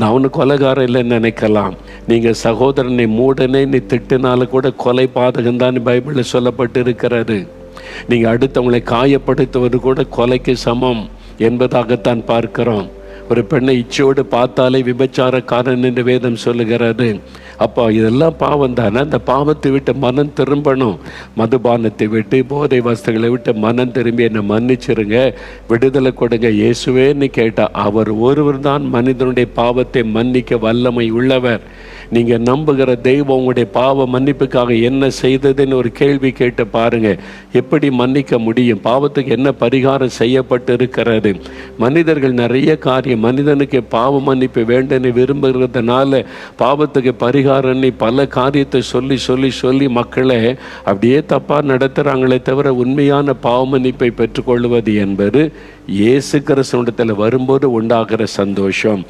நான் ஒன்று கொலைகாரம் இல்லைன்னு நினைக்கலாம். நீங்கள் சகோதரனை மூடனே நீ திட்டினாலும் கூட கொலை பாதகம் தான் பைபிளில் சொல்லப்பட்டு இருக்கிறது நீங்கள் அடுத்தவங்களை காயப்படுத்துவது கூட கொலைக்கு சமம் என்பதாகத்தான் பார்க்கிறோம். ஒரு பெண்ணை இச்சையோடு பார்த்தாலே விபச்சாரக்காரன் என்று வேதம் சொல்லுகிறது. அப்போ இதெல்லாம் பாவம் தானே? அந்த பாவத்தை விட்டு மனம் திரும்பணும். மதுபானத்தை விட்டு போதை வஸ்துகளை விட்டு மனம் திரும்பி என்னை மன்னிச்சிருங்க. விடுதலை கொடுங்க. இயேசுவேன்னு கேட்டால் அவர் ஒருவர் தான் மனிதனுடைய பாவத்தை மன்னிக்க வல்லமை உள்ளவர். நீங்கள் நம்புகிற தெய்வம் உங்களுடைய பாவ மன்னிப்புக்காக என்ன செய்ததுன்னு ஒரு கேள்வி கேட்டு பாருங்க. எப்படி மன்னிக்க முடியும்? பாவத்துக்கு என்ன பரிகாரம் செய்யப்பட்டு இருக்கிறது மனிதர்கள் நிறைய காரியம் மனிதனுக்கு பாவ மன்னிப்பு வேண்டும்னு விரும்புகிறதுனால பாவத்துக்கு பரிகாரம்னு பல காரியத்தை சொல்லி சொல்லி சொல்லி மக்களை அப்படியே தப்பாக நடத்துறாங்களே தவிர உண்மையான பாவ மன்னிப்பை பெற்றுக்கொள்வது என்பது இயேசு கிறிஸ்துவத்தில் வரும்போது உண்டாகிற சந்தோஷம்.